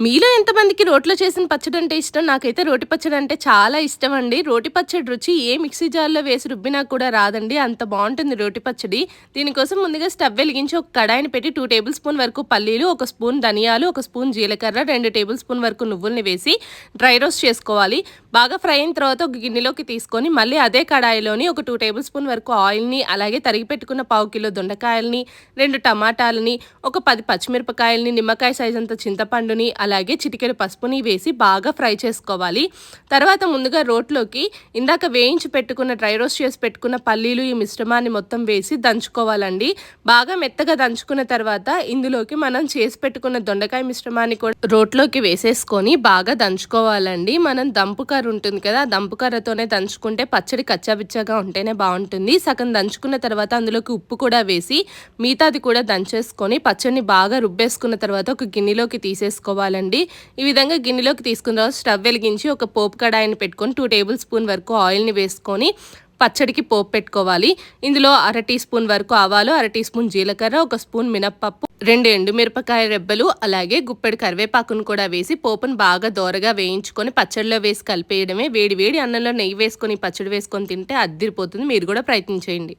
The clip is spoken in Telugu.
మీలో ఎంతమందికి రోట్లో చేసిన పచ్చడి అంటే ఇష్టం? నాకైతే రోటి పచ్చడి అంటే చాలా ఇష్టం అండి రోటి పచ్చడి రుచి ఏ మిక్సీ జార్లో వేసి రుబ్బినా కూడా రాదండి. అంత బాగుంటుంది రోటి పచ్చడి. దీనికోసం ముందుగా స్టవ్ వెలిగించి ఒక కడాయిని పెట్టి టూ టేబుల్ స్పూన్ వరకు పల్లీలు ఒక స్పూన్ ధనియాలు ఒక స్పూన్ జీలకర్ర రెండు టేబుల్ స్పూన్ వరకు నువ్వుల్ని వేసి డ్రై రోస్ట్ చేసుకోవాలి. బాగా ఫ్రై అయిన తర్వాత ఒక గిన్నెలోకి తీసుకొని మళ్ళీ అదే కడాయిలోని ఒక టూ టేబుల్ స్పూన్ వరకు ఆయిల్ని అలాగే తరిగి పెట్టుకున్న పావు కిలో దొండకాయలని రెండు టమాటాలని ఒక పది పచ్చిమిరపకాయలని నిమ్మకాయ సైజ్ అంత చింతపండుని అలాగే చిటికెడు పసుపుని వేసి బాగా ఫ్రై చేసుకోవాలి. తర్వాత ముందుగా రోట్లోకి ఇందాక వేయించి పెట్టుకున్న డ్రై రోస్ట్ చేసి పెట్టుకున్న పల్లీలు ఈ మిశ్రమాన్ని మొత్తం వేసి దంచుకోవాలండి. బాగా మెత్తగా దంచుకున్న తర్వాత ఇందులోకి మనం చేసి పెట్టుకున్న దొండకాయ మిశ్రమాన్ని కూడా రోట్లోకి వేసేసుకొని బాగా దంచుకోవాలండి. మనం దంపుకర్ర ఉంటుంది కదా దంపుకర్రతోనే దంచుకుంటే పచ్చడి కచ్చాబిచ్చగా ఉంటేనే బాగుంటుంది. సగం దంచుకున్న తర్వాత అందులోకి ఉప్పు కూడా వేసి మిగతాది కూడా దంచేసుకొని పచ్చడిని బాగా రుబ్బేసుకున్న తర్వాత ఒక గిన్నెలోకి తీసేసుకోవాలి. చేసుకోవాలండి ఈ విధంగా గిన్నెలోకి తీసుకున్న తర్వాత స్టవ్ వెలిగించి ఒక పోపు కడాయిని పెట్టుకొని టూ టేబుల్ స్పూన్ వరకు ఆయిల్ని వేసుకొని పచ్చడికి పోపు పెట్టుకోవాలి. ఇందులో అర టీ స్పూన్ వరకు ఆవాలు అర టీ స్పూన్ జీలకర్ర ఒక స్పూన్ మినప్పప్పు రెండు ఎండుమిరపకాయ రెబ్బలు అలాగే గుప్పెడు కరివేపాకును కూడా వేసి పోపును బాగా దోరగా వేయించుకొని పచ్చడిలో వేసి కలిపేయడమే. వేడి వేడి అన్నంలో నెయ్యి వేసుకొని పచ్చడి వేసుకొని తింటే అద్దిరిపోతుంది మీరు కూడా ప్రయత్నించేయండి.